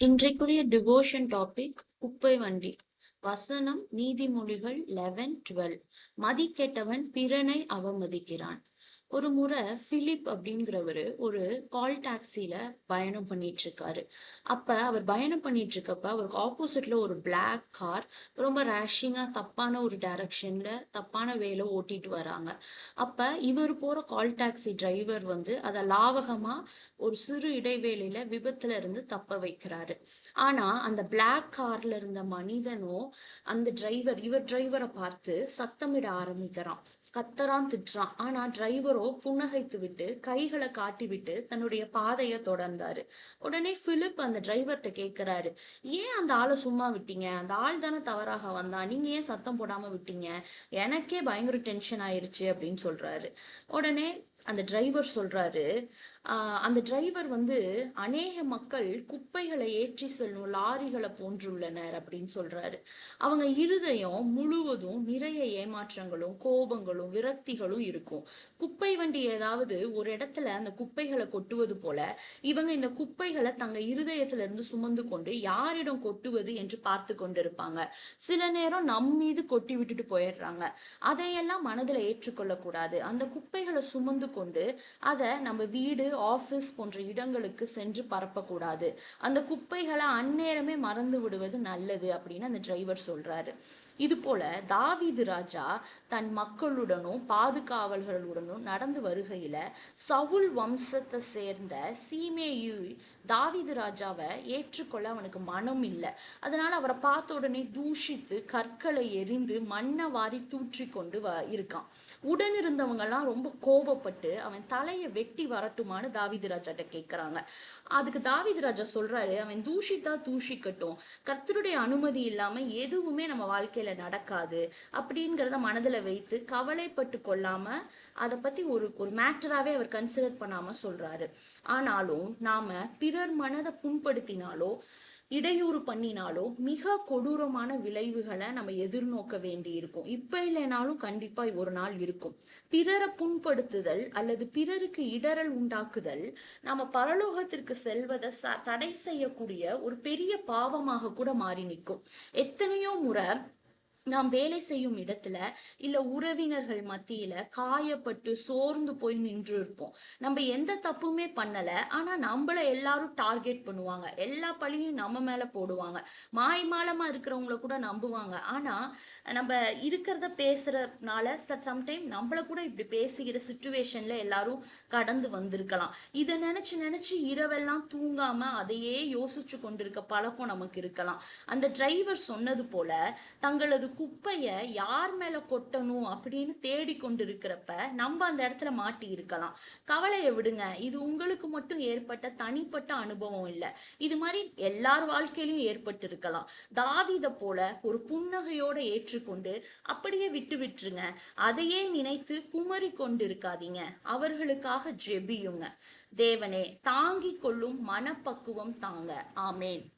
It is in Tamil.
இன்றைக்குரிய டிவோஷன் டாபிக் குப்பை வண்டி. வசனம் நீதிமொழிகள் லெவன் டுவெல் மதிக்கெட்டவன் பிறனை அவமதிக்கிறான். ஒரு முறை பிலிப் அப்படிங்கிறவரு ஒரு கால் டாக்ஸியில பயணம் பண்ணிட்டு இருக்காரு அப்ப அவர் பயணம் பண்ணிட்டு இருக்கப்ப அவருக்கு ஆப்போசிட்ல ஒரு பிளாக் கார் ரொம்ப ரேஷிங்கா தப்பான ஒரு டைரக்ஷன்ல தப்பான வேலை ஓட்டிட்டு வராங்க. அப்ப இவர் போற கால் டாக்ஸி டிரைவர் வந்து அதை லாவகமா ஒரு சிறு இடைவேளையில விபத்துல இருந்து தப்ப வைக்கிறாரு. ஆனா அந்த பிளாக் கார்ல இருந்த மனிதனோ அந்த டிரைவர் இவர் டிரைவரை பார்த்து சத்தமிட ஆரம்பிக்கிறான். கத்தரான் திட்டுறான். ஆனா டிரைவரோ புன்னகைத்து விட்டு கைகளை காட்டி விட்டு தன்னுடைய பாதையை தொடர்ந்தாரு. உடனே பிலிப் அந்த டிரைவர்கிட்ட கேக்குறாரு ஏன் அந்த ஆளை சும்மா விட்டீங்க? அந்த ஆள் தானே தவறாக வந்தான் நீங்க ஏன் சத்தம் போடாம விட்டீங்க? எனக்கே பயங்கர டென்ஷன் ஆயிருச்சு அப்படின்னு சொல்றாரு. உடனே அந்த டிரைவர் சொல்றாரு அந்த டிரைவர் வந்து அநேக மக்கள் குப்பைகளை ஏற்றி செல்லும் லாரிகளை போன்றுள்ளனர் அப்படின்னு சொல்றாரு. அவங்க இருதயம் முழுவதும் நிறைய ஏமாற்றங்களும் கோபங்களும் விரக்திகளும் இருக்கும். குப்பை வண்டி ஏதாவது ஒரு இடத்துல அந்த குப்பைகளை கொட்டுவது போல இவங்க இந்த குப்பைகளை தங்க இருதயத்துல இருந்து சுமந்து கொண்டு யாரிடம் கொட்டுவது என்று பார்த்து கொண்டிருப்பாங்க. சில நேரம் நம் மீது கொட்டி விட்டுட்டு போயிடுறாங்க. அதையெல்லாம் மனதில் ஏற்றுக்கொள்ளக்கூடாது. அந்த குப்பைகளை சுமந்து கொண்டு அதை நம்ம வீடு ஆஃபீஸ் போன்ற இடங்களுக்கு சென்று பரப்பக்கூடாது. அந்த குப்பைகளை அந்நேரமே மறந்து விடுவது நல்லது அப்படின்னு அந்த டிரைவர் சொல்கிறாரு இது போல தாவீது ராஜா தன் மக்களுடனும் பாதுகாவலர்களுடனும் நடந்து வருகையில சவுல் வம்சத்தை சேர்ந்த சீமேயு தாவீது ராஜாவை ஏற்றுக்கொள்ள அவனுக்கு மனம் இல்லை. அதனால அவரை பார்த்த உடனே தூஷித்து கற்களை எரிந்து மண்ணை வாரி தூற்றி கொண்டு வ இருக்கான். உடன் இருந்தவங்கெல்லாம் ரொம்ப கோபப்பட்டு அவன் தலையை வெட்டி வரட்டுமான்னு தாவீது ராஜாட்ட கேட்குறாங்க அதுக்கு தாவீது ராஜா சொல்றாரு அவன் தூஷித்தா தூஷிக்கட்டும். கர்த்தருடைய அனுமதி இல்லாம எதுவுமே நம்ம வாழ்க்கையில நடக்காது அப்படிங்கிறத மனதுல வைத்து கவலைப்பட்டு கொள்ளாம அதை பத்தி ஒரு ஒரு மேட்டராகவே அவர் கன்சிடர் பண்ணாம சொல்றாரு. ஆனாலும் நாம பிறர் மனதை புண்படுத்தினாலோ இடையூறு பண்ணினாலோ மிக கொடூரமான விளைவுகளை நம்ம எதிர்நோக்க வேண்டி இருக்கும் இப்ப இல்லைனாலும் கண்டிப்பா ஒரு நாள் இருக்கும். பிறரை புண்படுத்துதல் அல்லது பிறருக்கு இடரல் உண்டாக்குதல் நம்ம பரலோகத்திற்கு செல்வதை ச தடை செய்யக்கூடிய ஒரு பெரிய பாவமாக கூட மாறி நிற்கும். எத்தனையோ முறை நாம் வேலை செய்யும் இடத்துல இல்ல உறவினர்கள் மத்தியில காயப்பட்டு சோர்ந்து போய் நின்று இருப்போம். நம்ம எந்த தப்புமே பண்ணல. ஆனா நம்மள எல்லாரும் டார்கெட் பண்ணுவாங்க. எல்லா பழியும் நம்ம மேல போடுவாங்க. மாயமாலமா இருக்கிறவங்கள கூட நம்புவாங்க. ஆனா நம்ம இருக்கிறத பேசுறதுனால சம்டைம் நம்மள கூட இப்படி பேசுகிற சுச்சுவேஷன்ல எல்லாரும் கடந்து வந்திருக்கலாம். இதை நினைச்சு நினைச்சு இரவெல்லாம் தூங்காம அதையே யோசிச்சு கொண்டிருக்க பழக்கம் நமக்கு இருக்கலாம். அந்த டிரைவர் சொன்னது போல தங்களது குப்பையை யார் மேலே கொட்டணும் அப்படின்னு தேடி இருக்கிறப்ப நம்ம அந்த இடத்துல மாட்டி இருக்கலாம். கவலையை விடுங்க. இது உங்களுக்கு மட்டும் ஏற்பட்ட தனிப்பட்ட அனுபவம் இல்லை. இது மாதிரி எல்லார் வாழ்க்கையிலும் ஏற்பட்டிருக்கலாம். தாவிதை தாவித போல ஒரு புன்னகையோட ஏற்றுக்கொண்டு அப்படியே விட்டு விட்டுருங்க. அதையே நினைத்து குமரி கொண்டிருக்காதீங்க. அவர்களுக்காக ஜெபியுங்க. தேவனே தாங்கிக் கொள்ளும் மனப்பக்குவம் தாங்க. ஆமேன்.